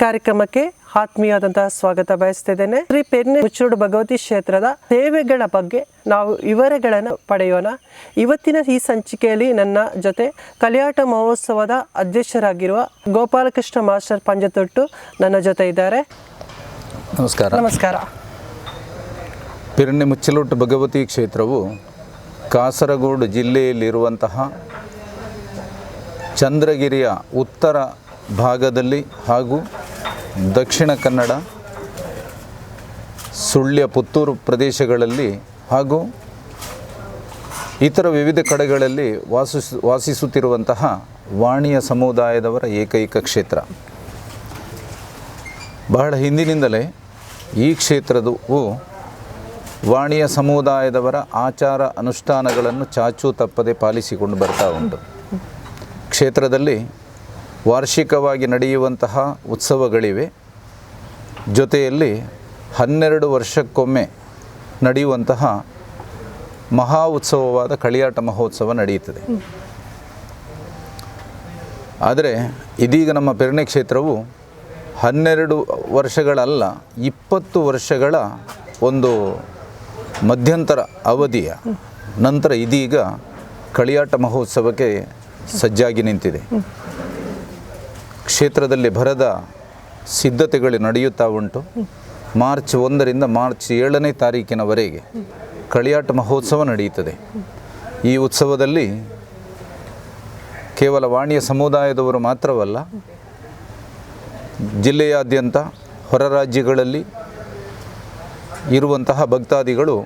ಕಾರ್ಯಕ್ರಮಕ್ಕೆ ಆತ್ಮೀಯವಾದಂತಹ ಸ್ವಾಗತ ಬಯಸ್ತಿದ್ದೇನೆ. ಶ್ರೀ ಪೆರ್ನೆ ಮುಚ್ಚೂಡು ಭಗವತಿ ಕ್ಷೇತ್ರದ ಸೇವೆಗಳ ಬಗ್ಗೆ ನಾವು ವಿವರಗಳನ್ನು ಪಡೆಯೋಣ. ಇವತ್ತಿನ ಈ ಸಂಚಿಕೆಯಲ್ಲಿ ನನ್ನ ಜೊತೆ ಕಲಿಯಾಟ ಮಹೋತ್ಸವದ ಅಧ್ಯಕ್ಷರಾಗಿರುವ ಗೋಪಾಲಕೃಷ್ಣ ಮಾಸ್ಟರ್ ಪಂಜತೊಟ್ಟು ನನ್ನ ಜೊತೆ ಇದ್ದಾರೆ. ನಮಸ್ಕಾರ. ನಮಸ್ಕಾರ. ಪಿರಣ್ಯ ಮುಚ್ಚಲುಟ್ಟು ಭಗವತಿ ಕ್ಷೇತ್ರವು ಕಾಸರಗೋಡು ಜಿಲ್ಲೆಯಲ್ಲಿರುವಂತಹ ಚಂದ್ರಗಿರಿಯ ಉತ್ತರ ಭಾಗದಲ್ಲಿ ಹಾಗೂ ದಕ್ಷಿಣ ಕನ್ನಡ, ಸುಳ್ಯ ಪುತ್ತೂರು ಪ್ರದೇಶಗಳಲ್ಲಿ ಹಾಗೂ ಇತರ ವಿವಿಧ ಕಡೆಗಳಲ್ಲಿ ವಾಸಿಸ್ ವಾಸಿಸುತ್ತಿರುವಂತಹ ವಾಣಿಯ ಸಮುದಾಯದವರ ಏಕೈಕ ಕ್ಷೇತ್ರ. ಬಹಳ ಹಿಂದಿನಿಂದಲೇ ಈ ಕ್ಷೇತ್ರದವು ವಾಣಿಯ ಸಮುದಾಯದವರ ಆಚಾರ ಅನುಷ್ಠಾನಗಳನ್ನು ಚಾಚೂ ತಪ್ಪದೆ ಪಾಲಿಸಿಕೊಂಡು ಬರ್ತಾ ಉಂಟು. ಕ್ಷೇತ್ರದಲ್ಲಿ ವಾರ್ಷಿಕವಾಗಿ ನಡೆಯುವಂತಹ ಉತ್ಸವಗಳಿವೆ. ಜೊತೆಯಲ್ಲಿ ಹನ್ನೆರಡು ವರ್ಷಕ್ಕೊಮ್ಮೆ ನಡೆಯುವಂತಹ ಮಹಾ ಉತ್ಸವವಾದ ಕಳಿಯಾಟ ಮಹೋತ್ಸವ ನಡೆಯುತ್ತದೆ. ಆದರೆ ಇದೀಗ ನಮ್ಮ ಪೆರಣೆ ಕ್ಷೇತ್ರವು ಹನ್ನೆರಡು ವರ್ಷಗಳಲ್ಲ, ಇಪ್ಪತ್ತು ವರ್ಷಗಳ ಒಂದು ಮಧ್ಯಂತರ ಅವಧಿಯ ನಂತರ ಇದೀಗ ಕಳಿಯಾಟ ಮಹೋತ್ಸವಕ್ಕೆ ಸಜ್ಜಾಗಿ ನಿಂತಿದೆ. ಕ್ಷೇತ್ರದಲ್ಲಿ ಭರದ ಸಿದ್ಧತೆಗಳು ನಡೆಯುತ್ತಾ ಉಂಟು. ಮಾರ್ಚ್ ಒಂದರಿಂದ ಮಾರ್ಚ್ ಏಳನೇ ತಾರೀಕಿನವರೆಗೆ ಕಳಿಯಾಟ ಮಹೋತ್ಸವ ನಡೆಯುತ್ತದೆ. ಈ ಉತ್ಸವದಲ್ಲಿ ಕೇವಲ ವಾಣಿಯ ಸಮುದಾಯದವರು ಮಾತ್ರವಲ್ಲ, ಜಿಲ್ಲೆಯಾದ್ಯಂತ ಹೊರ ರಾಜ್ಯಗಳಲ್ಲಿ ಇರುವಂತಹ ಭಕ್ತಾದಿಗಳು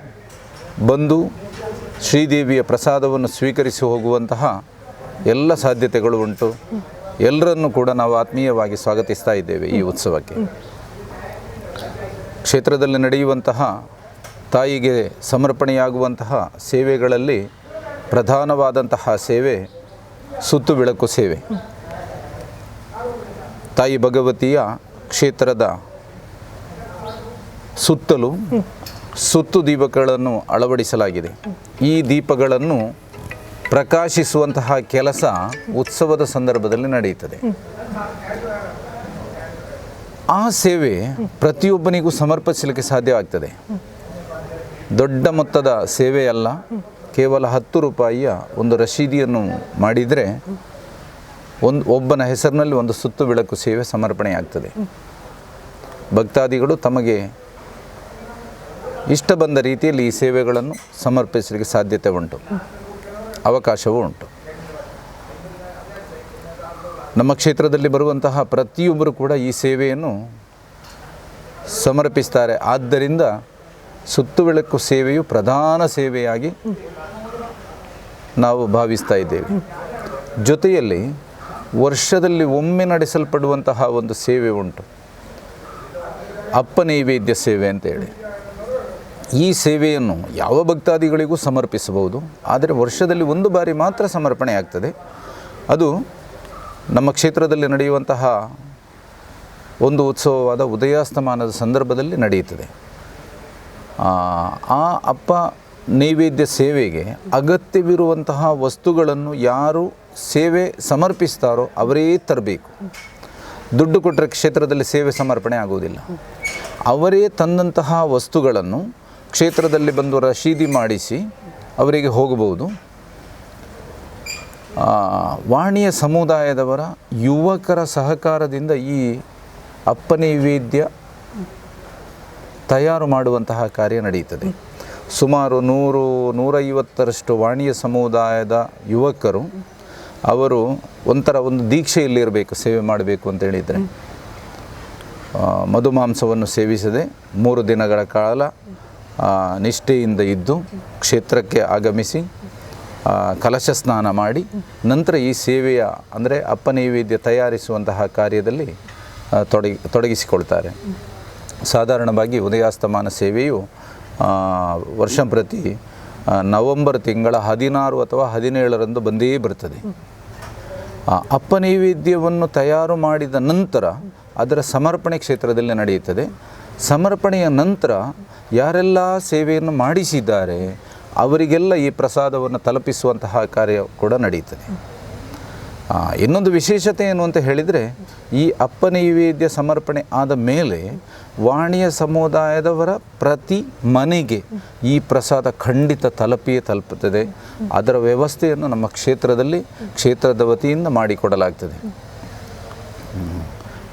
ಬಂದು ಶ್ರೀದೇವಿಯ ಪ್ರಸಾದವನ್ನು ಸ್ವೀಕರಿಸಿ ಹೋಗುವಂತಹ ಎಲ್ಲ ಸಾಧ್ಯತೆಗಳು ಉಂಟು. ಎಲ್ಲರನ್ನು ಕೂಡ ನಾವು ಆತ್ಮೀಯವಾಗಿ ಸ್ವಾಗತಿಸ್ತಾ ಇದ್ದೇವೆ ಈ ಉತ್ಸವಕ್ಕೆ. ಕ್ಷೇತ್ರದಲ್ಲಿ ನಡೆಯುವಂತಹ ತಾಯಿಗೆ ಸಮರ್ಪಣೆಯಾಗುವಂತಹ ಸೇವೆಗಳಲ್ಲಿ ಪ್ರಧಾನವಾದಂತಹ ಸೇವೆ ಸುತ್ತು ಬೆಳಕು ಸೇವೆ. ತಾಯಿ ಭಗವತಿಯ ಕ್ಷೇತ್ರದ ಸುತ್ತಲೂ ಸುತ್ತು ದೀಪಗಳನ್ನು ಅಳವಡಿಸಲಾಗಿದೆ. ಈ ದೀಪಗಳನ್ನು ಪ್ರಕಾಶಿಸುವಂತಹ ಕೆಲಸ ಉತ್ಸವದ ಸಂದರ್ಭದಲ್ಲಿ ನಡೆಯುತ್ತದೆ. ಆ ಸೇವೆ ಪ್ರತಿಯೊಬ್ಬನಿಗೂ ಸಮರ್ಪಿಸಲಿಕ್ಕೆ ಸಾಧ್ಯವಾಗ್ತದೆ. ದೊಡ್ಡ ಮೊತ್ತದ ಸೇವೆಯಲ್ಲ, ಕೇವಲ ಹತ್ತು ರೂಪಾಯಿಯ ಒಂದು ರಶೀದಿಯನ್ನು ಮಾಡಿದರೆ ಒಂದು ಒಬ್ಬನ ಹೆಸರಿನಲ್ಲಿ ಒಂದು ಸುತ್ತು ಬೆಳಕು ಸೇವೆ ಸಮರ್ಪಣೆಯಾಗ್ತದೆ. ಭಕ್ತಾದಿಗಳು ತಮಗೆ ಇಷ್ಟ ಬಂದ ರೀತಿಯಲ್ಲಿ ಈ ಸೇವೆಗಳನ್ನು ಸಮರ್ಪಿಸಲಿಕ್ಕೆ ಸಾಧ್ಯತೆ ಉಂಟು. ಅವಕಾಶವೂ ಉಂಟು ನಮ್ಮ ಕ್ಷೇತ್ರದಲ್ಲಿ ಬರುವಂತಹ ಪ್ರತಿಯೊಬ್ಬರು ಕೂಡ ಈ ಸೇವೆಯನ್ನು ಸಮರ್ಪಿಸ್ತಾರೆ. ಆದ್ದರಿಂದ ಸುತ್ತು ಬೆಳಕು ಸೇವೆಯು ಪ್ರಧಾನ ಸೇವೆಯಾಗಿ ನಾವು ಭಾವಿಸ್ತಾ ಇದ್ದೇವೆ. ಜೊತೆಯಲ್ಲಿ ವರ್ಷದಲ್ಲಿ ಒಮ್ಮೆ ನಡೆಸಲ್ಪಡುವಂತಹ ಒಂದು ಸೇವೆ ಉಂಟು. ಅಪ್ಪ ನೈವೇದ್ಯ ಸೇವೆ ಅಂತೇಳಿ ಈ ಸೇವೆಯನ್ನು ಯಾವ ಭಕ್ತಾದಿಗಳಿಗೂ ಸಮರ್ಪಿಸಬಹುದು? ಆದರೆ ವರ್ಷದಲ್ಲಿ ಒಂದು ಬಾರಿ ಮಾತ್ರ ಸಮರ್ಪಣೆ ಆಗ್ತದೆ. ಅದು ನಮ್ಮ ಕ್ಷೇತ್ರದಲ್ಲಿ ನಡೆಯುವಂತಹ ಒಂದು ಉತ್ಸವವಾದ ಉದಯಾಸ್ತಮಾನದ ಸಂದರ್ಭದಲ್ಲಿ ನಡೆಯುತ್ತದೆ. ಆ ಅಪ್ಪ ನೈವೇದ್ಯ ಸೇವೆಗೆ ಅಗತ್ಯವಿರುವಂತಹ ವಸ್ತುಗಳನ್ನು ಯಾರು ಸೇವೆ ಸಮರ್ಪಿಸ್ತಾರೋ ಅವರೇ ತರಬೇಕು. ದುಡ್ಡು ಕೊಟ್ಟರೆ ಕ್ಷೇತ್ರದಲ್ಲಿ ಸೇವೆ ಸಮರ್ಪಣೆ ಆಗುವುದಿಲ್ಲ. ಅವರೇ ತಂದಂತಹ ವಸ್ತುಗಳನ್ನು ಕ್ಷೇತ್ರದಲ್ಲಿ ಬಂದು ರಶೀದಿ ಮಾಡಿಸಿ ಅವರಿಗೆ ಹೋಗಬಹುದು. ವಾಣಿಯ ಸಮುದಾಯದವರ ಯುವಕರ ಸಹಕಾರದಿಂದ ಈ ಅಪ್ಪನೈವೇದ್ಯ ತಯಾರು ಮಾಡುವಂತಹ ಕಾರ್ಯ ನಡೆಯುತ್ತದೆ. ಸುಮಾರು ನೂರು, ನೂರೈವತ್ತರಷ್ಟು ವಾಣಿಯ ಸಮುದಾಯದ ಯುವಕರು ಅವರು ಒಂಥರ ಒಂದು ದೀಕ್ಷೆಯಲ್ಲಿರಬೇಕು, ಸೇವೆ ಮಾಡಬೇಕು ಅಂತ ಹೇಳಿದರೆ. ಮಧುಮಾಂಸವನ್ನು ಸೇವಿಸದೆ ಮೂರು ದಿನಗಳ ಕಾಲ ನಿಷ್ಠೆಯಿಂದ ಇದ್ದು ಕ್ಷೇತ್ರಕ್ಕೆ ಆಗಮಿಸಿ ಕಲಶ ಸ್ನಾನ ಮಾಡಿ ನಂತರ ಈ ಸೇವೆಯ ಅಂದರೆ ಅಪ್ಪ ನೈವೇದ್ಯ ತಯಾರಿಸುವಂತಹ ಕಾರ್ಯದಲ್ಲಿ ತೊಡಗಿ ತೊಡಗಿಸಿಕೊಳ್ತಾರೆ. ಸಾಧಾರಣವಾಗಿ ಉದಯಾಸ್ತಮಾನ ಸೇವೆಯು ವರ್ಷಂ ವರ್ಷ ಪ್ರತಿ ಆ, ನವೆಂಬರ್ ತಿಂಗಳ ಹದಿನಾರು ಅಥವಾ ಹದಿನೇಳರಂದು ಬಂದೇ ಬರ್ತದೆ. ಅಪ್ಪ ನೈವೇದ್ಯವನ್ನು ತಯಾರು ಮಾಡಿದ ನಂತರ ಅದರ ಸಮರ್ಪಣೆ ಕ್ಷೇತ್ರದಲ್ಲಿ ನಡೆಯುತ್ತದೆ. ಸಮರ್ಪಣೆಯ ನಂತರ ಯಾರೆಲ್ಲ ಸೇವೆಯನ್ನು ಮಾಡಿಸಿದ್ದಾರೆ, ಅವರಿಗೆಲ್ಲ ಈ ಪ್ರಸಾದವನ್ನು ತಲುಪಿಸುವಂತಹ ಕಾರ್ಯ ಕೂಡ ನಡೆಯುತ್ತದೆ ಇನ್ನೊಂದು ವಿಶೇಷತೆ ಏನು ಅಂತ ಹೇಳಿದರೆ, ಈ ಅಪ್ಪ ನೈವೇದ್ಯ ಸಮರ್ಪಣೆ ಆದ ಮೇಲೆ ವಾಣಿಯ ಸಮುದಾಯದವರ ಪ್ರತಿ ಮನೆಗೆ ಈ ಪ್ರಸಾದ ಖಂಡಿತ ತಲುಪಿಯೇ ತಲುಪುತ್ತದೆ. ಅದರ ವ್ಯವಸ್ಥೆಯನ್ನು ನಮ್ಮ ಕ್ಷೇತ್ರದಲ್ಲಿ ಕ್ಷೇತ್ರದ ವತಿಯಿಂದ ಮಾಡಿಕೊಡಲಾಗ್ತದೆ.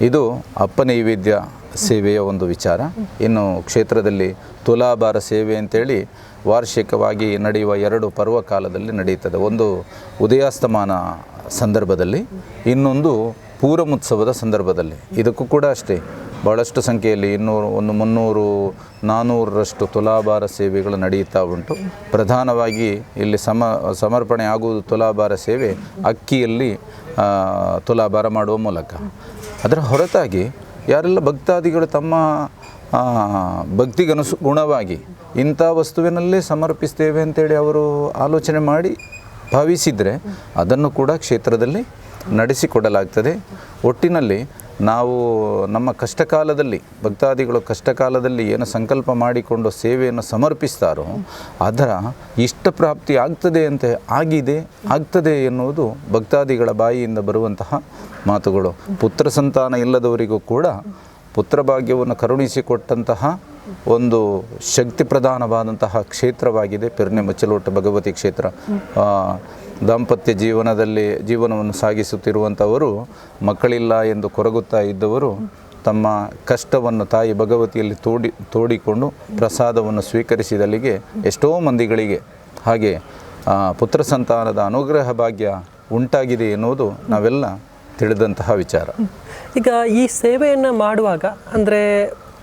ಇದು ಅಪ್ಪ ನೈವೇದ್ಯ ಸೇವೆಯ ಒಂದು ವಿಚಾರ. ಇನ್ನು ಕ್ಷೇತ್ರದಲ್ಲಿ ತುಲಾಭಾರ ಸೇವೆ ಅಂತೇಳಿ ವಾರ್ಷಿಕವಾಗಿ ನಡೆಯುವ ಎರಡು ಪರ್ವಕಾಲದಲ್ಲಿ ನಡೆಯುತ್ತದೆ. ಒಂದು ಉದಯಾಸ್ತಮಾನ ಸಂದರ್ಭದಲ್ಲಿ, ಇನ್ನೊಂದು ಪೂರಮೋತ್ಸವದ ಸಂದರ್ಭದಲ್ಲಿ. ಇದಕ್ಕೂ ಕೂಡ ಅಷ್ಟೇ. ಭಾಳಷ್ಟು ಸಂಖ್ಯೆಯಲ್ಲಿ ಇನ್ನೂರು, ಒಂದು ಮುನ್ನೂರು ನಾನ್ನೂರರಷ್ಟು ತುಲಾಭಾರ ಸೇವೆಗಳು ನಡೆಯುತ್ತಾ ಉಂಟು. ಪ್ರಧಾನವಾಗಿ ಇಲ್ಲಿ ಸಮ, ಸಮರ್ಪಣೆ ಆಗುವುದು ತುಲಾಭಾರ ಸೇವೆ, ಅಕ್ಕಿಯಲ್ಲಿ ತುಲಾಭಾರ ಮಾಡುವ ಮೂಲಕ. ಅದರ ಹೊರತಾಗಿ ಯಾರೆಲ್ಲ ಭಕ್ತಾದಿಗಳು ತಮ್ಮ ಭಕ್ತಿಗನುಸು, ಗುಣವಾಗಿ ಇಂಥ ವಸ್ತುವಿನಲ್ಲೇ ಸಮರ್ಪಿಸ್ತೇವೆ ಅಂತೇಳಿ ಅವರು ಆಲೋಚನೆ ಮಾಡಿ ಭಾವಿಸಿದರೆ ಅದನ್ನು ಕೂಡ ಕ್ಷೇತ್ರದಲ್ಲಿ ನಡೆಸಿಕೊಡಲಾಗ್ತದೆ. ಒಟ್ಟಿನಲ್ಲಿ ನಾವು ನಮ್ಮ ಕಷ್ಟಕಾಲದಲ್ಲಿ, ಭಕ್ತಾದಿಗಳು ಕಷ್ಟಕಾಲದಲ್ಲಿ ಏನು ಸಂಕಲ್ಪ ಮಾಡಿಕೊಂಡು ಸೇವೆಯನ್ನು ಸಮರ್ಪಿಸ್ತಾರೋ, ಅದರ ಇಷ್ಟಪ್ರಾಪ್ತಿ ಆಗ್ತದೆ ಅಂತ, ಆಗಿದೆ, ಆಗ್ತದೆ ಎನ್ನುವುದು ಭಕ್ತಾದಿಗಳ ಬಾಯಿಯಿಂದ ಬರುವಂತಹ ಮಾತುಗಳು. ಪುತ್ರ ಸಂತಾನ ಇಲ್ಲದವರಿಗೂ ಕೂಡ ಪುತ್ರ ಭಾಗ್ಯವನ್ನು ಕರುಣಿಸಿಕೊಟ್ಟಂತಹ ಒಂದು ಶಕ್ತಿ ಪ್ರಧಾನವಾದಂತಹ ಕ್ಷೇತ್ರವಾಗಿದೆ. ಪೆರ್ನೆ ಮಚ್ಚಲೋಟ ಭಗವತಿ ಕ್ಷೇತ್ರ. ದಾಂಪತ್ಯ ಜೀವನದಲ್ಲಿ ಜೀವನವನ್ನು ಸಾಗಿಸುತ್ತಿರುವಂಥವರು ಮಕ್ಕಳಿಲ್ಲ ಎಂದು ಕೊರಗುತ್ತಾ ಇದ್ದವರು ತಮ್ಮ ಕಷ್ಟವನ್ನು ತಾಯಿ ಭಗವತಿಯಲ್ಲಿ ತೋಡಿ ತೋಡಿಕೊಂಡು ಪ್ರಸಾದವನ್ನು ಸ್ವೀಕರಿಸಿದಲ್ಲಿಗೆ ಎಷ್ಟೋ ಮಂದಿಗಳಿಗೆ ಹಾಗೆ ಪುತ್ರ ಸಂತಾನದ ಅನುಗ್ರಹ ಭಾಗ್ಯ ಉಂಟಾಗಿದೆ ಎನ್ನುವುದು ನಾವೆಲ್ಲ ತಿಳಿದಂತಹ ವಿಚಾರ. ಈಗ ಈ ಸೇವೆಯನ್ನು ಮಾಡುವಾಗ ಅಂದರೆ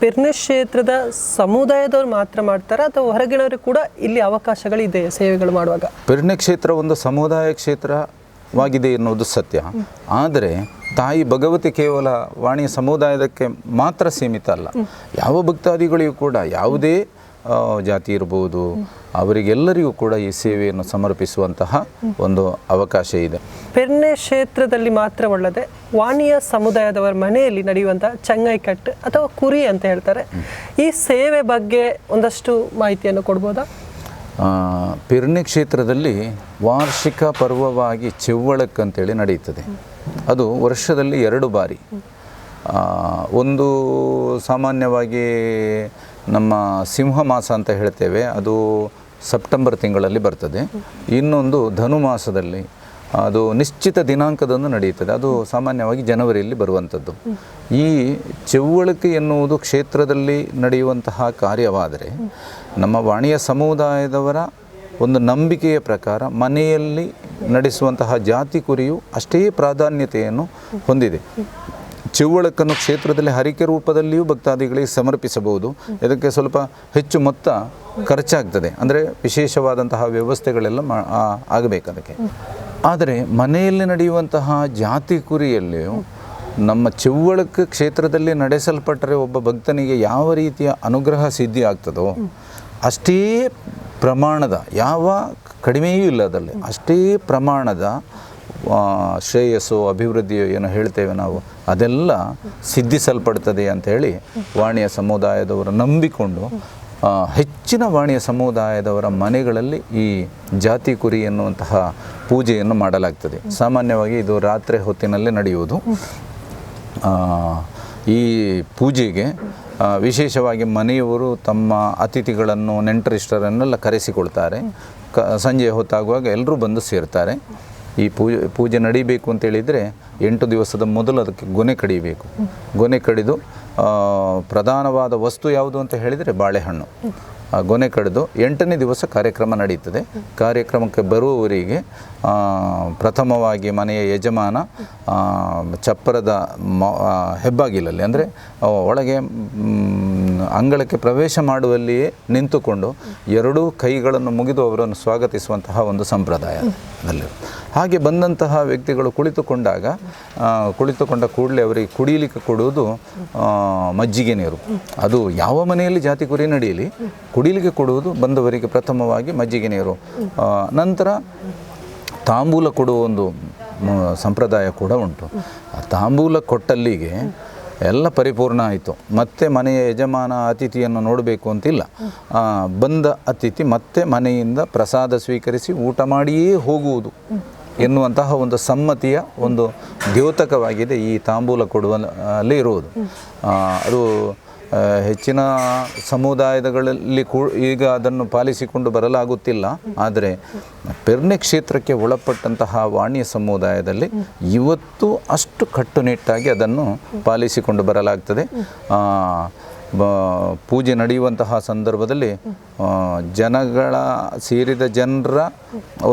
ಪೆರ್ನೆ ಕ್ಷೇತ್ರದ ಸಮುದಾಯದವ್ರು ಮಾತ್ರ ಮಾಡ್ತಾರಾ? ಅಥವಾ ಹೊರಗಿನವರು ಕೂಡ ಇಲ್ಲಿ ಅವಕಾಶಗಳಿದೆ ಸೇವೆಗಳು ಮಾಡುವಾಗ? ಪೆರ್ನೆ ಕ್ಷೇತ್ರ ಒಂದು ಸಮುದಾಯ ಕ್ಷೇತ್ರವಾಗಿದೆ ಎನ್ನುವುದು ಸತ್ಯ. ಆದರೆ ತಾಯಿ ಭಗವತಿ ಕೇವಲ ವಾಣಿ ಸಮುದಾಯದಕ್ಕೆ ಮಾತ್ರ ಸೀಮಿತ ಅಲ್ಲ. ಯಾವ ಭಕ್ತಾದಿಗಳಿಗೂ ಕೂಡ ಯಾವುದೇ ಜಾತಿ ಇರ್ಬೋದು ಅವರಿಗೆಲ್ಲರಿಗೂ ಕೂಡ ಈ ಸೇವೆಯನ್ನು ಸಮರ್ಪಿಸುವಂತಹ ಒಂದು ಅವಕಾಶ ಇದೆ. ಪೆರ್ನೆ ಕ್ಷೇತ್ರದಲ್ಲಿ ಮಾತ್ರವಲ್ಲದೆ ವಾಣಿಯ ಸಮುದಾಯದವರ ಮನೆಯಲ್ಲಿ ನಡೆಯುವಂಥ ಚಂಗೈಕಟ್ಟು ಅಥವಾ ಕುರಿ ಅಂತ ಹೇಳ್ತಾರೆ. ಈ ಸೇವೆ ಬಗ್ಗೆ ಒಂದಷ್ಟು ಮಾಹಿತಿಯನ್ನು ಕೊಡ್ಬೋದಾ? ಪಿರ್ಣಿ ಕ್ಷೇತ್ರದಲ್ಲಿ ವಾರ್ಷಿಕ ಪರ್ವವಾಗಿ ಚೆವ್ವಳಕ್ ಅಂತೇಳಿ ನಡೆಯುತ್ತದೆ. ಅದು ವರ್ಷದಲ್ಲಿ ಎರಡು ಬಾರಿ. ಆ, ಒಂದು ಸಾಮಾನ್ಯವಾಗಿ ನಮ್ಮ ಸಿಂಹ ಮಾಸ ಅಂತ ಹೇಳ್ತೇವೆ, ಅದು ಸೆಪ್ಟೆಂಬರ್ ತಿಂಗಳಲ್ಲಿ ಬರ್ತದೆ. ಇನ್ನೊಂದು ಧನು ಮಾಸದಲ್ಲಿ, ಅದು ನಿಶ್ಚಿತ ದಿನಾಂಕದಂದು ನಡೆಯುತ್ತದೆ. ಅದು ಸಾಮಾನ್ಯವಾಗಿ ಜನವರಿಯಲ್ಲಿ ಬರುವಂಥದ್ದು. ಈ ಚೆವ್ವಳಿಕೆ ಎನ್ನುವುದು ಕ್ಷೇತ್ರದಲ್ಲಿ ನಡೆಯುವಂತಹ ಕಾರ್ಯವಾದರೆ, ನಮ್ಮ ವಾಣಿಯ ಸಮುದಾಯದವರ ಒಂದು ನಂಬಿಕೆಯ ಪ್ರಕಾರ ಮನೆಯಲ್ಲಿ ನಡೆಸುವಂತಹ ಜಾತಿ ಕುರಿಯು ಅಷ್ಟೇ ಪ್ರಾಧಾನ್ಯತೆಯನ್ನು ಹೊಂದಿದೆ. ಚಿವ್ವಳಕ್ಕನ್ನು ಕ್ಷೇತ್ರದಲ್ಲಿ ಹರಿಕೆ ರೂಪದಲ್ಲಿಯೂ ಭಕ್ತಾದಿಗಳಿಗೆ ಸಮರ್ಪಿಸಬಹುದು. ಇದಕ್ಕೆ ಸ್ವಲ್ಪ ಹೆಚ್ಚು ಮೊತ್ತ ಖರ್ಚಾಗ್ತದೆ. ಅಂದರೆ ವಿಶೇಷವಾದಂತಹ ವ್ಯವಸ್ಥೆಗಳೆಲ್ಲ ಆಗಬೇಕು ಅದಕ್ಕೆ. ಆದರೆ ಮನೆಯಲ್ಲಿ ನಡೆಯುವಂತಹ ಜಾತಿ ಕುರಿಯಲ್ಲಿಯೂ ನಮ್ಮ ಚಿವ್ವಳಕ್ಕೆ ಕ್ಷೇತ್ರದಲ್ಲಿ ನಡೆಸಲ್ಪಟ್ಟರೆ ಒಬ್ಬ ಭಕ್ತನಿಗೆ ಯಾವ ರೀತಿಯ ಅನುಗ್ರಹ ಸಿದ್ಧಿ ಆಗ್ತದೋ, ಅಷ್ಟೇ ಪ್ರಮಾಣದ, ಯಾವ ಕಡಿಮೆಯೂ ಇಲ್ಲ ಅದರಲ್ಲಿ, ಅಷ್ಟೇ ಪ್ರಮಾಣದ ಶ್ರೇಯಸ್ಸು, ಅಭಿವೃದ್ಧಿಯು ಏನು ಹೇಳ್ತೇವೆ ನಾವು, ಅದೆಲ್ಲ ಸಿದ್ಧಿಸಲ್ಪಡ್ತದೆ ಅಂತ ಹೇಳಿ ವಾಣಿಯ ಸಮುದಾಯದವರು ನಂಬಿಕೊಂಡು ಹೆಚ್ಚಿನ ವಾಣಿಯ ಸಮುದಾಯದವರ ಮನೆಗಳಲ್ಲಿ ಈ ಜಾತಿ ಕುರಿ ಎನ್ನುವಂತಹ ಪೂಜೆಯನ್ನು ಮಾಡಲಾಗ್ತದೆ. ಸಾಮಾನ್ಯವಾಗಿ ಇದು ರಾತ್ರಿ ಹೊತ್ತಿನಲ್ಲಿ ನಡೆಯುವುದು. ಈ ಪೂಜೆಗೆ ವಿಶೇಷವಾಗಿ ಮನೆಯವರು ತಮ್ಮ ಅತಿಥಿಗಳನ್ನು, ನೆಂಟರಿಷ್ಟರನ್ನೆಲ್ಲ ಕರೆಸಿಕೊಳ್ತಾರೆ. ಕ, ಸಂಜೆ ಹೊತ್ತಾಗುವಾಗ ಎಲ್ಲರೂ ಬಂದು ಸೇರ್ತಾರೆ. ಈ ಪೂಜೆ ಪೂಜೆ ನಡಿಬೇಕು ಅಂತೇಳಿದರೆ ಎಂಟು ದಿವಸದ ಮೊದಲು ಅದಕ್ಕೆ ಗೊನೆ ಕಡಿಬೇಕು. ಗೊನೆ ಕಡಿದು ಪ್ರಧಾನವಾದ ವಸ್ತು ಯಾವುದು ಅಂತ ಹೇಳಿದರೆ ಬಾಳೆಹಣ್ಣು. ಗೊನೆ ಕಡಿದು ಎಂಟನೇ ದಿವಸ ಕಾರ್ಯಕ್ರಮ ನಡೀತದೆ. ಕಾರ್ಯಕ್ರಮಕ್ಕೆ ಬರುವವರಿಗೆ ಪ್ರಥಮವಾಗಿ ಮನೆಯ ಯಜಮಾನ ಚಪ್ಪರದ ಮ- ಹೆಬ್ಬಾಗಿಲಲ್ಲಿ, ಅಂದರೆ ಒಳಗೆ ಅಂಗಳಕ್ಕೆ ಪ್ರವೇಶ ಮಾಡುವಲ್ಲಿಯೇ ನಿಂತುಕೊಂಡು ಎರಡೂ ಕೈಗಳನ್ನು ಮುಗಿದು ಅವರನ್ನು ಸ್ವಾಗತಿಸುವಂತಹ ಒಂದು ಸಂಪ್ರದಾಯ ಅಲ್ಲಿ ಹಾಗೆ ಬಂದಂತಹ ವ್ಯಕ್ತಿಗಳು ಕುಳಿತುಕೊಂಡಾಗ ಕುಳಿತುಕೊಂಡ ಕೂಡಲೇ ಅವರಿಗೆ ಕುಡಿಯಲಿಕ್ಕೆ ಕೊಡುವುದು ಮಜ್ಜಿಗೆ ನೀರು. ಅದು ಯಾವ ಮನೆಯಲ್ಲಿ ಜಾತಿ ಕುರಿ ನಡೆಯಲಿ ಕುಡಿಯಲಿಕ್ಕೆ ಕೊಡುವುದು ಬಂದವರಿಗೆ ಪ್ರಥಮವಾಗಿ ಮಜ್ಜಿಗೆ ನೀರು. ನಂತರ ತಾಂಬೂಲ ಕೊಡುವ ಒಂದು ಸಂಪ್ರದಾಯ ಕೂಡ ಉಂಟು. ಆ ತಾಂಬೂಲ ಕೊಟ್ಟಲ್ಲಿಗೆ ಎಲ್ಲ ಪರಿಪೂರ್ಣ ಆಯಿತು. ಮತ್ತೆ ಮನೆಯ ಯಜಮಾನ ಅತಿಥಿಯನ್ನು ನೋಡಬೇಕು ಅಂತಿಲ್ಲ. ಬಂದ ಅತಿಥಿ ಮತ್ತೆ ಮನೆಯಿಂದ ಪ್ರಸಾದ ಸ್ವೀಕರಿಸಿ ಊಟ ಮಾಡಿಯೇ ಹೋಗುವುದು ಎನ್ನುವಂತಹ ಒಂದು ಸಮ್ಮತಿಯ ಒಂದು ದ್ಯೋತಕವಾಗಿದೆ ಈ ತಾಂಬೂಲ ಕೊಡುವಲ್ಲಿ ಇರುವುದು ಅದು ಹೆಚ್ಚಿನ ಸಮುದಾಯಗಳಲ್ಲಿ ಕೂ, ಈಗ ಅದನ್ನು ಪಾಲಿಸಿಕೊಂಡು ಬರಲಾಗುತ್ತಿಲ್ಲ. ಆದರೆ ಪೆರ್ನೆ ಕ್ಷೇತ್ರಕ್ಕೆ ಒಳಪಟ್ಟಂತಹ ವಾಣಿಯ ಸಮುದಾಯದಲ್ಲಿ ಇವತ್ತು ಅಷ್ಟು ಕಟ್ಟುನಿಟ್ಟಾಗಿ ಅದನ್ನು ಪಾಲಿಸಿಕೊಂಡು ಬರಲಾಗ್ತದೆ. ಪೂಜೆ ನಡೆಯುವಂತಹ ಸಂದರ್ಭದಲ್ಲಿ ಜನಗಳ ಸೇರಿದ ಜನರ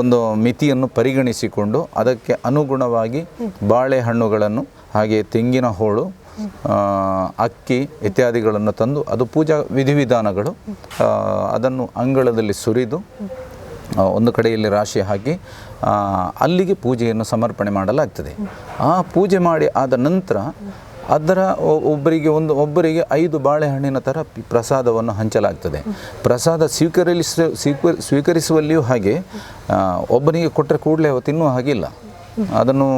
ಒಂದು ಮಿತಿಯನ್ನು ಪರಿಗಣಿಸಿಕೊಂಡು ಅದಕ್ಕೆ ಅನುಗುಣವಾಗಿ ಬಾಳೆಹಣ್ಣುಗಳನ್ನು ಹಾಗೆ ತೆಂಗಿನ ಹೋಳು ಅಕ್ಕಿ ಇತ್ಯಾದಿಗಳನ್ನು ತಂದು ಅದು ಪೂಜಾ ವಿಧಿವಿಧಾನಗಳು. ಅದನ್ನು ಅಂಗಳದಲ್ಲಿ ಸುರಿದು ಒಂದು ಕಡೆಯಲ್ಲಿ ರಾಶಿ ಹಾಕಿ ಅಲ್ಲಿಗೆ ಪೂಜೆಯನ್ನು ಸಮರ್ಪಣೆ ಮಾಡಲಾಗ್ತದೆ. ಆ ಪೂಜೆ ಮಾಡಿ ಆದ ನಂತರ ಅದರ ಒಬ್ಬರಿಗೆ ಒಂದು, ಒಬ್ಬರಿಗೆ ಐದು ಬಾಳೆಹಣ್ಣಿನ ಥರ ಪ್ರಸಾದವನ್ನು ಹಂಚಲಾಗ್ತದೆ. ಪ್ರಸಾದ ಸ್ವೀಕರಿಸ ಸ್ವೀಕರ್ ಸ್ವೀಕರಿಸುವಲ್ಲಿಯೂ ಹಾಗೆ ಒಬ್ಬನಿಗೆ ಕೊಟ್ಟರೆ ಕೂಡಲೇ ತಿನ್ನುವ ಹಾಗಿಲ್ಲ. ಅದನ್ನು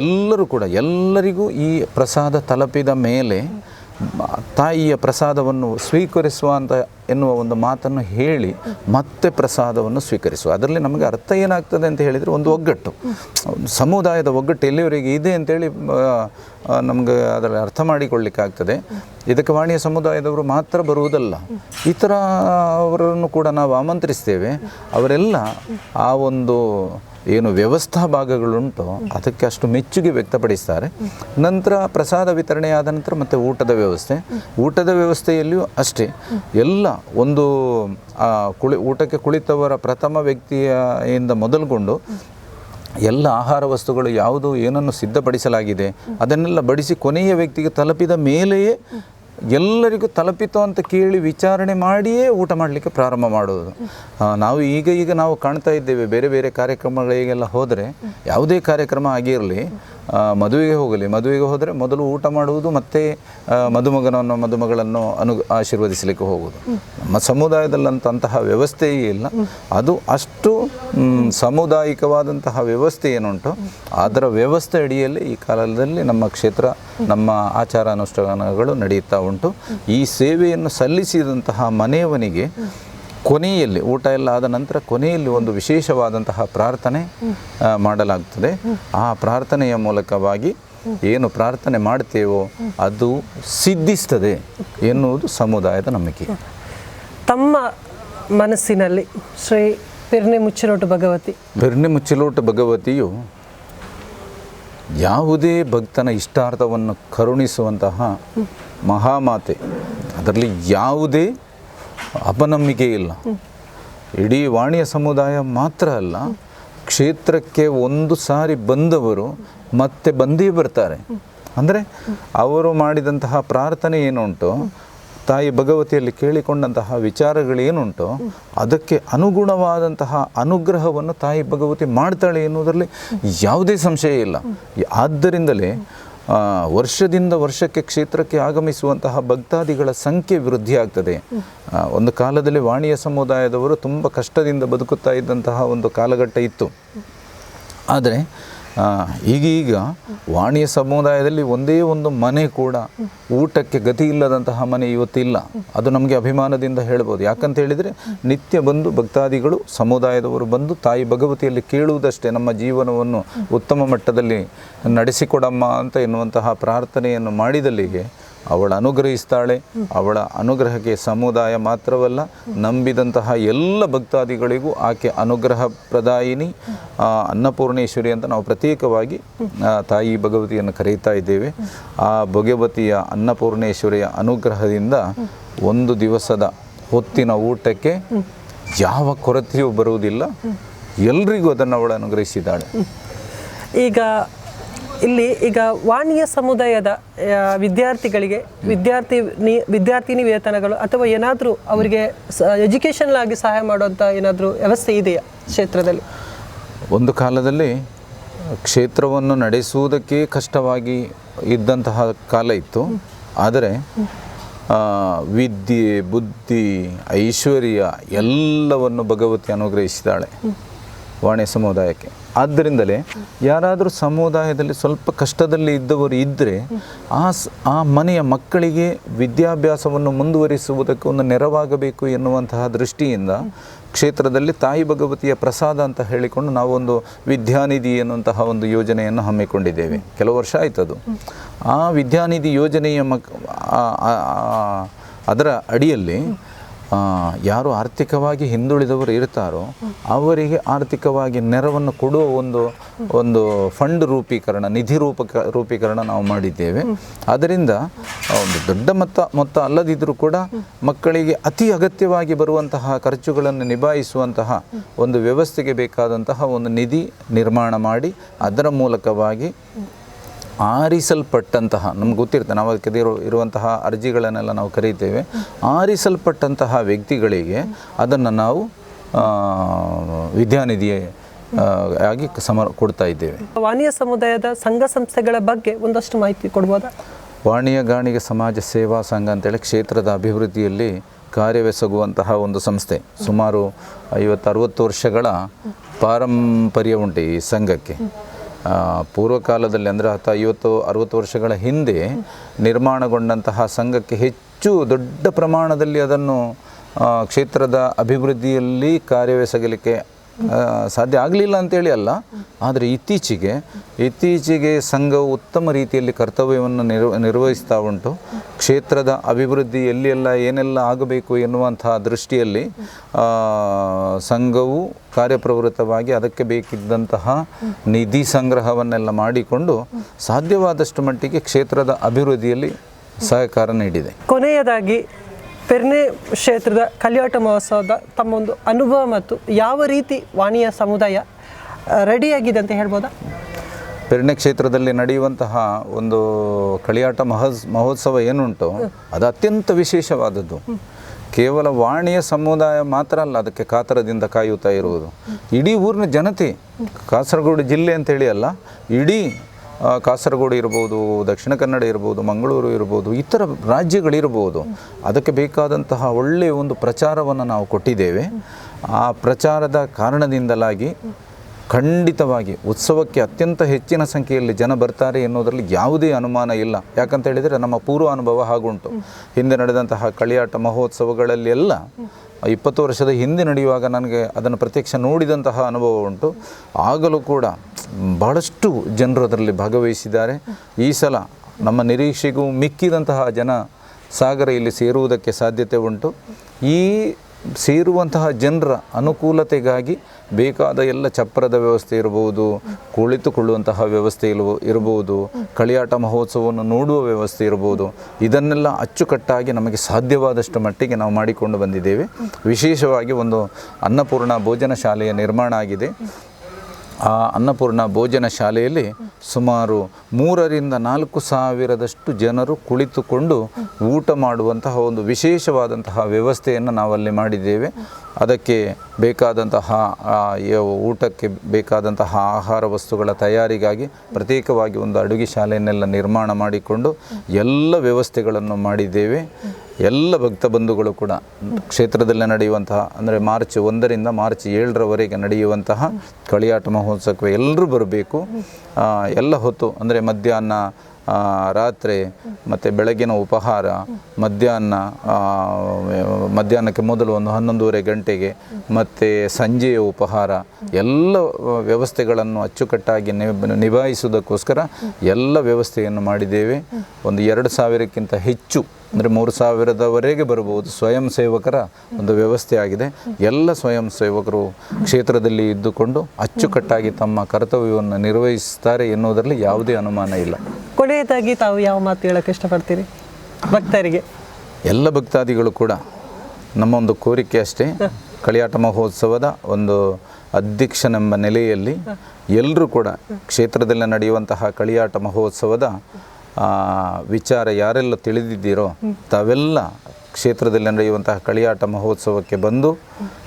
ಎಲ್ಲರೂ ಕೂಡ, ಎಲ್ಲರಿಗೂ ಈ ಪ್ರಸಾದ ತಲುಪಿದ ಮೇಲೆ ತಾಯಿಯ ಪ್ರಸಾದವನ್ನು ಸ್ವೀಕರಿಸುವ ಅಂತ ಎನ್ನುವ ಒಂದು ಮಾತನ್ನು ಹೇಳಿ ಮತ್ತೆ ಪ್ರಸಾದವನ್ನು ಸ್ವೀಕರಿಸುವ. ಅದರಲ್ಲಿ ನಮಗೆ ಅರ್ಥ ಏನಾಗ್ತದೆ ಅಂತ ಹೇಳಿದರೆ ಒಂದು ಒಗ್ಗಟ್ಟು. ಸಮುದಾಯದ ಒಗ್ಗಟ್ಟು ಎಲ್ಲಿವರೆಗೆ ಇದೆ ಅಂತೇಳಿ ನಮಗೆ ಅದರಲ್ಲಿ ಅರ್ಥ ಮಾಡಿಕೊಳ್ಳಿಕ್ಕಾಗ್ತದೆ ಇದಕ್ಕೆ ವಾಣಿಯ ಸಮುದಾಯದವರು ಮಾತ್ರ ಬರುವುದಲ್ಲ. ಇತರ ಅವರನ್ನು ಕೂಡ ನಾವು ಆಮಂತ್ರಿಸ್ತೇವೆ. ಅವರೆಲ್ಲ ಆ ಒಂದು ಏನು ವ್ಯವಸ್ಥಾ ಭಾಗಗಳುಂಟು ಅದಕ್ಕೆ ಅಷ್ಟು ಮೆಚ್ಚುಗೆ ವ್ಯಕ್ತಪಡಿಸ್ತಾರೆ. ನಂತರ ಪ್ರಸಾದ ವಿತರಣೆ ಆದ ನಂತರ ಮತ್ತೆ ಊಟದ ವ್ಯವಸ್ಥೆ. ಊಟದ ವ್ಯವಸ್ಥೆಯಲ್ಲಿಯೂ ಅಷ್ಟೇ. ಎಲ್ಲ ಒಂದು ಕುಳಿ, ಊಟಕ್ಕೆ ಕುಳಿತವರ ಪ್ರಥಮ ವ್ಯಕ್ತಿಯಿಂದ ಮೊದಲುಗೊಂಡು ಎಲ್ಲ ಆಹಾರ ವಸ್ತುಗಳು ಯಾವುದು ಏನನ್ನು ಸಿದ್ಧಪಡಿಸಲಾಗಿದೆ, ಅದನ್ನೆಲ್ಲ ಬಡಿಸಿ ಕೊನೆಯ ವ್ಯಕ್ತಿಗೆ ತಲುಪಿದ ಮೇಲೆಯೇ ಎಲ್ಲರಿಗೂ ತಲುಪಿತು ಅಂತ ಕೇಳಿ ವಿಚಾರಣೆ ಮಾಡಿಯೇ ಊಟ ಮಾಡಲಿಕ್ಕೆ ಪ್ರಾರಂಭ ಮಾಡುವುದು ನಾವು ಈಗ ಈಗ ನಾವು ಕಾಣ್ತಾ ಇದ್ದೇವೆ, ಬೇರೆ ಬೇರೆ ಕಾರ್ಯಕ್ರಮಗಳಿಗೆಲ್ಲ ಹೋದರೆ ಯಾವುದೇ ಕಾರ್ಯಕ್ರಮ ಆಗಿರಲಿ ಮದುವೆಗೆ ಹೋಗಲಿ. ಮದುವೆಗೆ ಹೋದರೆ ಮೊದಲು ಊಟ ಮಾಡುವುದು ಮತ್ತು ಮದುಮಗನನ್ನು ಮದುಮಗಳನ್ನು ಅನು, ಆಶೀರ್ವದಿಸಲಿಕ್ಕೆ ಹೋಗುವುದು. ನಮ್ಮ ಸಮುದಾಯದಲ್ಲಂತಹ ವ್ಯವಸ್ಥೆಯೇ ಇಲ್ಲ. ಅದು ಅಷ್ಟು ಸಾಮುದಾಯಿಕವಾದಂತಹ ವ್ಯವಸ್ಥೆ ಏನುಂಟು, ಅದರ ವ್ಯವಸ್ಥೆ ಅಡಿಯಲ್ಲಿ ಈ ಕಾಲದಲ್ಲಿ ನಮ್ಮ ಕ್ಷೇತ್ರ, ನಮ್ಮ ಆಚಾರ ಅನುಷ್ಠಾನಗಳು ನಡೆಯುತ್ತಾ ಉಂಟು. ಈ ಸೇವೆಯನ್ನು ಸಲ್ಲಿಸಿದಂತಹ ಮನೆಯವನಿಗೆ ಕೊನೆಯಲ್ಲಿ ಊಟ ಎಲ್ಲ ಆದ ನಂತರ ಕೊನೆಯಲ್ಲಿ ಒಂದು ವಿಶೇಷವಾದಂತಹ ಪ್ರಾರ್ಥನೆ ಮಾಡಲಾಗ್ತದೆ. ಆ ಪ್ರಾರ್ಥನೆಯ ಮೂಲಕವಾಗಿ ಏನು ಪ್ರಾರ್ಥನೆ ಮಾಡ್ತೇವೋ ಅದು ಸಿದ್ಧಿಸ್ತದೆ ಎನ್ನುವುದು ಸಮುದಾಯದ ನಂಬಿಕೆ. ತಮ್ಮ ಮನಸ್ಸಿನಲ್ಲಿ ಶ್ರೀ ಪಿರ್ನೆ ಮುಚ್ಚಿಲೋಟು ಭಗವತಿ. ಬಿರ್ನೆ ಮುಚ್ಚಲೋಟ ಭಗವತಿಯು ಯಾವುದೇ ಭಕ್ತನ ಇಷ್ಟಾರ್ಥವನ್ನು ಕರುಣಿಸುವಂತಹ ಮಹಾಮಾತೆ. ಅದರಲ್ಲಿ ಯಾವುದೇ ಅಪನಂಬಿಕೆ ಇಲ್ಲ. ಇಡೀ ವಾಣಿಯ ಸಮುದಾಯ ಮಾತ್ರ ಅಲ್ಲ, ಕ್ಷೇತ್ರಕ್ಕೆ ಒಂದು ಸಾರಿ ಬಂದವರು ಮತ್ತೆ ಬಂದೇ ಬರ್ತಾರೆ. ಅಂದರೆ ಅವರು ಮಾಡಿದಂತಹ ಪ್ರಾರ್ಥನೆ ಏನುಂಟು, ತಾಯಿ ಭಗವತಿಯಲ್ಲಿ ಕೇಳಿಕೊಂಡಂತಹ ವಿಚಾರಗಳೇನುಂಟು, ಅದಕ್ಕೆ ಅನುಗುಣವಾದಂತಹ ಅನುಗ್ರಹವನ್ನು ತಾಯಿ ಭಗವತಿ ಮಾಡ್ತಾಳೆ ಎನ್ನುವುದರಲ್ಲಿ ಯಾವುದೇ ಸಂಶಯ ಇಲ್ಲ. ಆದ್ದರಿಂದಲೇ ವರ್ಷದಿಂದ ವರ್ಷಕ್ಕೆ ಕ್ಷೇತ್ರಕ್ಕೆ ಆಗಮಿಸುವಂತಹ ಭಕ್ತಾದಿಗಳ ಸಂಖ್ಯೆ ವೃದ್ಧಿಯಾಗ್ತದೆ ಒಂದು ಕಾಲದಲ್ಲಿ ವಾಣಿಯ ಸಮುದಾಯದವರು ತುಂಬ ಕಷ್ಟದಿಂದ ಬದುಕುತ್ತಾ ಇದ್ದಂತಹ ಒಂದು ಕಾಲಘಟ್ಟ ಇತ್ತು. ಆದರೆ ಈಗೀಗ ವಾಣಿಯ ಸಮುದಾಯದಲ್ಲಿ ಒಂದೇ ಒಂದು ಮನೆ ಕೂಡ ಊಟಕ್ಕೆ ಗತಿ ಇಲ್ಲದಂತಹ ಮನೆ ಇವತ್ತಿಲ್ಲ. ಅದು ನಮಗೆ ಅಭಿಮಾನದಿಂದ ಹೇಳ್ಬೋದು. ಯಾಕಂತ ಹೇಳಿದರೆ ನಿತ್ಯ ಬಂದು ಭಕ್ತಾದಿಗಳು ಸಮುದಾಯದವರು ಬಂದು ತಾಯಿ ಭಗವತಿಯಲ್ಲಿ ಕೇಳುವುದಷ್ಟೇ ನಮ್ಮ ಜೀವನವನ್ನು ಉತ್ತಮ ಮಟ್ಟದಲ್ಲಿ ನಡೆಸಿಕೊಡಮ್ಮ ಅಂತ ಎನ್ನುವಂತಹ ಪ್ರಾರ್ಥನೆಯನ್ನು ಮಾಡಿದಲ್ಲಿಗೆ ಅವಳ ಅನುಗ್ರಹಿಸ್ತಾಳೆ. ಅವಳ ಅನುಗ್ರಹಕ್ಕೆ ಸಮುದಾಯ ಮಾತ್ರವಲ್ಲ, ನಂಬಿದಂತಹ ಎಲ್ಲ ಭಕ್ತಾದಿಗಳಿಗೂ ಆಕೆ ಅನುಗ್ರಹ ಪ್ರದಾಯಿನಿ ಅನ್ನಪೂರ್ಣೇಶ್ವರಿ ಅಂತ ನಾವು ಪ್ರತ್ಯೇಕವಾಗಿ ತಾಯಿ ಭಗವತಿಯನ್ನು ಕರೀತಾ ಇದ್ದೇವೆ. ಆ ಭಗವತಿಯ ಅನ್ನಪೂರ್ಣೇಶ್ವರಿಯ ಅನುಗ್ರಹದಿಂದ ಒಂದು ದಿವಸದ ಹೊತ್ತಿನ ಊಟಕ್ಕೆ ಯಾವ ಕೊರತೆಯೂ ಬರುವುದಿಲ್ಲ. ಎಲ್ರಿಗೂ ಅದನ್ನು ಅವಳು ಅನುಗ್ರಹಿಸಿದ್ದಾಳೆ. ಈಗ ಇಲ್ಲಿ ಈಗ ವಾಣಿಯ ಸಮುದಾಯದ ವಿದ್ಯಾರ್ಥಿಗಳಿಗೆ ವಿದ್ಯಾರ್ಥಿ ವಿದ್ಯಾರ್ಥಿನಿ ವೇತನಗಳು ಅಥವಾ ಏನಾದರೂ ಅವರಿಗೆ ಎಜುಕೇಷನ್ ಆಗಿ ಸಹಾಯ ಮಾಡುವಂಥ ಏನಾದರೂ ವ್ಯವಸ್ಥೆ ಇದೆಯಾ ಕ್ಷೇತ್ರದಲ್ಲಿ? ಒಂದು ಕಾಲದಲ್ಲಿ ಕ್ಷೇತ್ರವನ್ನು ನಡೆಸುವುದಕ್ಕೆ ಕಷ್ಟವಾಗಿ ಇದ್ದಂತಹ ಕಾಲ ಇತ್ತು. ಆದರೆ ವಿದ್ಯೆ ಬುದ್ಧಿ ಐಶ್ವರ್ಯ ಎಲ್ಲವನ್ನು ಭಗವತಿ ಅನುಗ್ರಹಿಸಿದ್ದಾಳೆ ವಾಣಿ ಸಮುದಾಯಕ್ಕೆ. ಆದ್ದರಿಂದಲೇ ಯಾರಾದರೂ ಸಮುದಾಯದಲ್ಲಿ ಸ್ವಲ್ಪ ಕಷ್ಟದಲ್ಲಿ ಇದ್ದವರು ಇದ್ದರೆ ಆ ಆ ಮನೆಯ ಮಕ್ಕಳಿಗೆ ವಿದ್ಯಾಭ್ಯಾಸವನ್ನು ಮುಂದುವರಿಸುವುದಕ್ಕೆ ಒಂದು ನೆರವಾಗಬೇಕು ಎನ್ನುವಂತಹ ದೃಷ್ಟಿಯಿಂದ ಕ್ಷೇತ್ರದಲ್ಲಿ ತಾಯಿ ಭಗವತಿಯ ಪ್ರಸಾದ ಅಂತ ಹೇಳಿಕೊಂಡು ನಾವೊಂದು ವಿದ್ಯಾನಿಧಿ ಎನ್ನುವಂತಹ ಒಂದು ಯೋಜನೆಯನ್ನು ಹಮ್ಮಿಕೊಂಡಿದ್ದೇವೆ. ಕೆಲವು ವರ್ಷ ಆಯ್ತದು ಆ ವಿದ್ಯಾನಿಧಿ ಯೋಜನೆಯ ಮಕ್ ಅದರ ಅಡಿಯಲ್ಲಿ ಯಾರು ಆರ್ಥಿಕವಾಗಿ ಹಿಂದುಳಿದವರು ಇರ್ತಾರೋ ಅವರಿಗೆ ಆರ್ಥಿಕವಾಗಿ ನೆರವನ್ನು ಕೊಡುವ ಒಂದು ಒಂದು ಫಂಡ್ ರೂಪೀಕರಣ, ನಿಧಿ ರೂಪಕ, ರೂಪೀಕರಣ ನಾವು ಮಾಡಿದ್ದೇವೆ. ಅದರಿಂದ ಒಂದು ದೊಡ್ಡ ಮೊತ್ತ ಮೊತ್ತ ಅಲ್ಲದಿದ್ದರೂ ಕೂಡ ಮಕ್ಕಳಿಗೆ ಅತಿ ಅಗತ್ಯವಾಗಿ ಬರುವಂತಹ ಖರ್ಚುಗಳನ್ನು ನಿಭಾಯಿಸುವಂತಹ ಒಂದು ವ್ಯವಸ್ಥೆಗೆ ಬೇಕಾದಂತಹ ಒಂದು ನಿಧಿ ನಿರ್ಮಾಣ ಮಾಡಿ ಅದರ ಮೂಲಕವಾಗಿ ಆರಿಸಲ್ಪಟ್ಟಂತಹ ನಮ್ಗೆ ಗೊತ್ತಿರುತ್ತೆ ನಾವು ಅದಕ್ಕೆ ಇರೋ ಇರುವಂತಹ ಅರ್ಜಿಗಳನ್ನೆಲ್ಲ ನಾವು ಕರೀತೇವೆ. ಆರಿಸಲ್ಪಟ್ಟಂತಹ ವ್ಯಕ್ತಿಗಳಿಗೆ ಅದನ್ನು ನಾವು ವಿದ್ಯಾನಿಧಿ ಆಗಿ ಸಮರ್ ಕೊಡ್ತಾ ಇದ್ದೇವೆ. ವಾಣಿಯ ಸಮುದಾಯದ ಸಂಘ ಸಂಸ್ಥೆಗಳ ಬಗ್ಗೆ ಒಂದಷ್ಟು ಮಾಹಿತಿ ಕೊಡ್ಬೋದಾ? ವಾಣಿಯ ಗಾಣಿಗೆ ಸಮಾಜ ಸೇವಾ ಸಂಘ ಅಂತೇಳಿ ಕ್ಷೇತ್ರದ ಅಭಿವೃದ್ಧಿಯಲ್ಲಿ ಕಾರ್ಯವೆಸಗುವಂತಹ ಒಂದು ಸಂಸ್ಥೆ. ಸುಮಾರು ಐವತ್ತರವತ್ತು ವರ್ಷಗಳ ಪಾರಂಪರ್ಯ ಉಂಟು ಈ ಸಂಘಕ್ಕೆ. ಪೂರ್ವಕಾಲದಲ್ಲಿ ಅಂದರೆ ಹತ್ತು, ಐವತ್ತು, ಅರುವತ್ತು ವರ್ಷಗಳ ಹಿಂದೆ ನಿರ್ಮಾಣಗೊಂಡಂತಹ ಸಂಘಕ್ಕೆ ಹೆಚ್ಚು ದೊಡ್ಡ ಪ್ರಮಾಣದಲ್ಲಿ ಅದನ್ನು ಕ್ಷೇತ್ರದ ಅಭಿವೃದ್ಧಿಯಲ್ಲಿ ಕಾರ್ಯವೆಸಗಲಿಕ್ಕೆ ಸಾಧ್ಯ ಆಗಲಿಲ್ಲ ಅಂತೇಳಿ ಅಲ್ಲ, ಆದರೆ ಇತ್ತೀಚೆಗೆ ಇತ್ತೀಚೆಗೆ ಸಂಘವು ಉತ್ತಮ ರೀತಿಯಲ್ಲಿ ಕರ್ತವ್ಯವನ್ನು ನಿರ್ವ, ನಿರ್ವಹಿಸ್ತಾ ಉಂಟು. ಕ್ಷೇತ್ರದ ಅಭಿವೃದ್ಧಿ ಎಲ್ಲಿ ಎಲ್ಲ ಏನೆಲ್ಲ ಆಗಬೇಕು ಎನ್ನುವಂತಹ ದೃಷ್ಟಿಯಲ್ಲಿ ಸಂಘವು ಕಾರ್ಯಪ್ರವೃತ್ತವಾಗಿ ಅದಕ್ಕೆ ಬೇಕಿದ್ದಂತಹ ನಿಧಿ ಸಂಗ್ರಹವನ್ನೆಲ್ಲ ಮಾಡಿಕೊಂಡು ಸಾಧ್ಯವಾದಷ್ಟು ಮಟ್ಟಿಗೆ ಕ್ಷೇತ್ರದ ಅಭಿವೃದ್ಧಿಯಲ್ಲಿ ಸಹಕಾರ ನೀಡಿದೆ. ಕೊನೆಯದಾಗಿ ಪೆರ್ನೆ ಕ್ಷೇತ್ರದ ಕಲಿಯಾಟ ಮಹೋತ್ಸವದ ತಮ್ಮ ಒಂದು ಅನುಭವ ಮತ್ತು ಯಾವ ರೀತಿ ವಾಣಿಯ ಸಮುದಾಯ ರೆಡಿಯಾಗಿದೆ ಅಂತ ಹೇಳ್ಬೋದಾ? ಪೆರ್ಣೆ ಕ್ಷೇತ್ರದಲ್ಲಿ ನಡೆಯುವಂತಹ ಒಂದು ಕಳಿಯಾಟ ಮಹೋಸ್ ಮಹೋತ್ಸವ ಏನುಂಟು ಅದು ಅತ್ಯಂತ ವಿಶೇಷವಾದದ್ದು. ಕೇವಲ ವಾಣಿಯ ಸಮುದಾಯ ಮಾತ್ರ ಅಲ್ಲ ಅದಕ್ಕೆ ಕಾತರದಿಂದ ಕಾಯುತ್ತಾ ಇರುವುದು. ಇಡೀ ಊರಿನ ಜನತೆ ಕಾಸರಗೋಡು ಜಿಲ್ಲೆ ಅಂತೇಳಿ ಅಲ್ಲ ಇಡೀ ಕಾಸರಗೋಡು ಇರ್ಬೋದು, ದಕ್ಷಿಣ ಕನ್ನಡ ಇರ್ಬೋದು, ಮಂಗಳೂರು ಇರ್ಬೋದು, ಇತರ ರಾಜ್ಯಗಳಿರ್ಬೋದು, ಅದಕ್ಕೆ ಬೇಕಾದಂತಹ ಒಳ್ಳೆಯ ಒಂದು ಪ್ರಚಾರವನ್ನು ನಾವು ಕೊಟ್ಟಿದ್ದೇವೆ. ಆ ಪ್ರಚಾರದ ಕಾರಣದಿಂದಲಾಗಿ ಖಂಡಿತವಾಗಿ ಉತ್ಸವಕ್ಕೆ ಅತ್ಯಂತ ಹೆಚ್ಚಿನ ಸಂಖ್ಯೆಯಲ್ಲಿ ಜನ ಬರ್ತಾರೆ ಎನ್ನುವುದರಲ್ಲಿ ಯಾವುದೇ ಅನುಮಾನ ಇಲ್ಲ. ಯಾಕಂತ ಹೇಳಿದರೆ ನಮ್ಮ ಪೂರ್ವ ಅನುಭವ ಹಾಗುಂಟು. ಹಿಂದೆ ನಡೆದಂತಹ ಕಳಿಯಾಟ ಮಹೋತ್ಸವಗಳಲ್ಲಿ ಎಲ್ಲ ಇಪ್ಪತ್ತು ವರ್ಷದ ಹಿಂದೆ ನಡೆಯುವಾಗ ನನಗೆ ಅದನ್ನು ಪ್ರತ್ಯಕ್ಷ ನೋಡಿದಂತಹ ಅನುಭವ ಉಂಟು. ಆಗಲೂ ಕೂಡ ಬಹಳಷ್ಟು ಜನರು ಅದರಲ್ಲಿ ಭಾಗವಹಿಸಿದ್ದಾರೆ. ಈ ಸಲ ನಮ್ಮ ನಿರೀಕ್ಷೆಗೂ ಮಿಕ್ಕಿದಂತಹ ಜನ ಸಾಗರ ಇಲ್ಲಿ ಸೇರುವುದಕ್ಕೆ ಸಾಧ್ಯತೆ ಉಂಟು. ಈ ಸೇರುವಂತಹ ಜನರ ಅನುಕೂಲತೆಗಾಗಿ ಬೇಕಾದ ಎಲ್ಲ ಚಪ್ಪರದ ವ್ಯವಸ್ಥೆ ಇರಬಹುದು, ಕುಳಿತುಕೊಳ್ಳುವಂತಹ ವ್ಯವಸ್ಥೆ ಇಲ್ವ, ಇರಬಹುದು, ಕಳಿಯಾಟ ಮಹೋತ್ಸವವನ್ನು ನೋಡುವ ವ್ಯವಸ್ಥೆ ಇರಬಹುದು. ಇದನ್ನೆಲ್ಲ ಅಚ್ಚುಕಟ್ಟಾಗಿ ನಮಗೆ ಸಾಧ್ಯವಾದಷ್ಟು ಮಟ್ಟಿಗೆ ನಾವು ಮಾಡಿಕೊಂಡು ಬಂದಿದ್ದೇವೆ. ವಿಶೇಷವಾಗಿ ಒಂದು ಅನ್ನಪೂರ್ಣ ಭೋಜನ ಶಾಲೆಯ ನಿರ್ಮಾಣ ಆಗಿದೆ. ಆ ಅನ್ನಪೂರ್ಣ ಭೋಜನ ಶಾಲೆಯಲ್ಲಿ ಸುಮಾರು ಮೂರರಿಂದ ನಾಲ್ಕು ಸಾವಿರದಷ್ಟು ಜನರು ಕುಳಿತುಕೊಂಡು ಊಟ ಮಾಡುವಂತಹ ಒಂದು ವಿಶೇಷವಾದಂತಹ ವ್ಯವಸ್ಥೆಯನ್ನು ನಾವಲ್ಲಿ ಮಾಡಿದ್ದೇವೆ. ಅದಕ್ಕೆ ಬೇಕಾದಂತಹ ಊಟಕ್ಕೆ ಬೇಕಾದಂತಹ ಆಹಾರ ವಸ್ತುಗಳ ತಯಾರಿಗಾಗಿ ಪ್ರತ್ಯೇಕವಾಗಿ ಒಂದು ಅಡುಗೆ ಶಾಲೆಯನ್ನೆಲ್ಲ ನಿರ್ಮಾಣ ಮಾಡಿಕೊಂಡು ಎಲ್ಲ ವ್ಯವಸ್ಥೆಗಳನ್ನು ಮಾಡಿದ್ದೇವೆ. ಎಲ್ಲ ಭಕ್ತ ಬಂಧುಗಳು ಕೂಡ ಕ್ಷೇತ್ರದಲ್ಲೇ ನಡೆಯುವಂತಹ, ಅಂದರೆ ಮಾರ್ಚ್ ಒಂದರಿಂದ ಮಾರ್ಚ್ ಏಳರವರೆಗೆ ನಡೆಯುವಂತಹ ಕಳಿಯಾಟ ಮಹೋತ್ಸವಕ್ಕೆ ಎಲ್ಲರೂ ಬರಬೇಕು. ಎಲ್ಲ ಹೊತ್ತು, ಅಂದರೆ ಮಧ್ಯಾಹ್ನ ರಾತ್ರಿ ಮತ್ತು ಬೆಳಗಿನ ಉಪಹಾರ, ಮಧ್ಯಾಹ್ನ ಮಧ್ಯಾಹ್ನಕ್ಕೆ ಮೊದಲು ಒಂದು ಹನ್ನೊಂದೂವರೆ ಗಂಟೆಗೆ ಮತ್ತು ಸಂಜೆಯ ಉಪಹಾರ, ಎಲ್ಲ ವ್ಯವಸ್ಥೆಗಳನ್ನು ಅಚ್ಚುಕಟ್ಟಾಗಿ ನಿಭಾಯಿಸುವುದಕ್ಕೋಸ್ಕರ ಎಲ್ಲ ವ್ಯವಸ್ಥೆಯನ್ನು ಮಾಡಿದ್ದೇವೆ. ಒಂದು ಎರಡು ಸಾವಿರಕ್ಕಿಂತ ಹೆಚ್ಚು ಅಂದರೆ ಮೂರು ಸಾವಿರದವರೆಗೆ ಬರಬಹುದು. ಸ್ವಯಂ ಸೇವಕರ ಒಂದು ವ್ಯವಸ್ಥೆ ಆಗಿದೆ ಎಲ್ಲ ಸ್ವಯಂ ಸೇವಕರು ಕ್ಷೇತ್ರದಲ್ಲಿ ಇದ್ದುಕೊಂಡು ಅಚ್ಚುಕಟ್ಟಾಗಿ ತಮ್ಮ ಕರ್ತವ್ಯವನ್ನು ನಿರ್ವಹಿಸ್ತಾರೆ ಎನ್ನುವುದರಲ್ಲಿ ಯಾವುದೇ ಅನುಮಾನ ಇಲ್ಲ. ಕೊನೆಯದಾಗಿ ತಾವು ಯಾವ ಮಾತು ಹೇಳಕ್ಕೆ ಇಷ್ಟಪಡ್ತೀರಿ? ಭಕ್ತರಿಗೆ. ಎಲ್ಲ ಭಕ್ತಾದಿಗಳು ಕೂಡ ನಮ್ಮ ಒಂದು ಕೋರಿಕೆ ಅಷ್ಟೇ. ಕಳಿಯಾಟ ಮಹೋತ್ಸವದ ಒಂದು ಅಧ್ಯಕ್ಷನೆಂಬ ನೆಲೆಯಲ್ಲಿ ಎಲ್ಲರೂ ಕೂಡ ಕ್ಷೇತ್ರದಲ್ಲಿ ನಡೆಯುವಂತಹ ಕಳಿಯಾಟ ಮಹೋತ್ಸವದ ವಿಚಾರ ಯಾರೆಲ್ಲ ತಿಳಿದಿದ್ದೀರೋ ತಾವೆಲ್ಲ ಕ್ಷೇತ್ರದಲ್ಲಿ ನಡೆಯುವಂತಹ ಕಳಿಯಾಟ ಮಹೋತ್ಸವಕ್ಕೆ ಬಂದು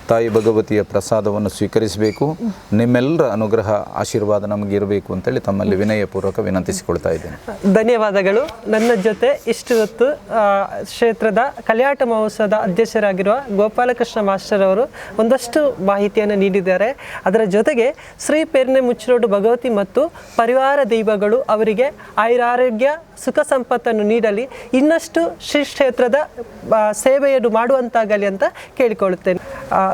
ತಾಯಿ ಭಗವತಿಯ ಪ್ರಸಾದವನ್ನು ಸ್ವೀಕರಿಸಬೇಕು. ನಿಮ್ಮೆಲ್ಲರ ಅನುಗ್ರಹ, ಆಶೀರ್ವಾದ ನಮಗೆ ಇರಬೇಕು ಅಂತೇಳಿ ತಮ್ಮಲ್ಲಿ ವಿನಯಪೂರ್ವಕ ವಿನಂತಿಸಿಕೊಳ್ತಾ ಇದ್ದೇನೆ. ಧನ್ಯವಾದಗಳು. ನನ್ನ ಜೊತೆ ಇಷ್ಟು ಹೊತ್ತು ಕ್ಷೇತ್ರದ ಕಲ್ಯಾಣ ಮಹೋತ್ಸವದ ಅಧ್ಯಕ್ಷರಾಗಿರುವ ಗೋಪಾಲಕೃಷ್ಣ ಮಾಸ್ಟರ್ ಅವರು ಒಂದಷ್ಟು ಮಾಹಿತಿಯನ್ನು ನೀಡಿದ್ದಾರೆ. ಅದರ ಜೊತೆಗೆ ಶ್ರೀ ಪೇರ್ನೆ ಮುಚ್ಚಿರೋಡು ಭಗವತಿ ಮತ್ತು ಪರಿವಾರ ದೈವಗಳು ಅವರಿಗೆ ಆಯುರಾರೋಗ್ಯ ಸುಖ ಸಂಪತ್ತನ್ನು ನೀಡಲಿ. ಇನ್ನಷ್ಟು ಶ್ರೀ ಕ್ಷೇತ್ರದ ಸೇವೆಯನ್ನು ಮಾಡುವಂತಾಗಲಿ ಅಂತ ಕೇಳಿಕೊಳ್ಳುತ್ತೇನೆ.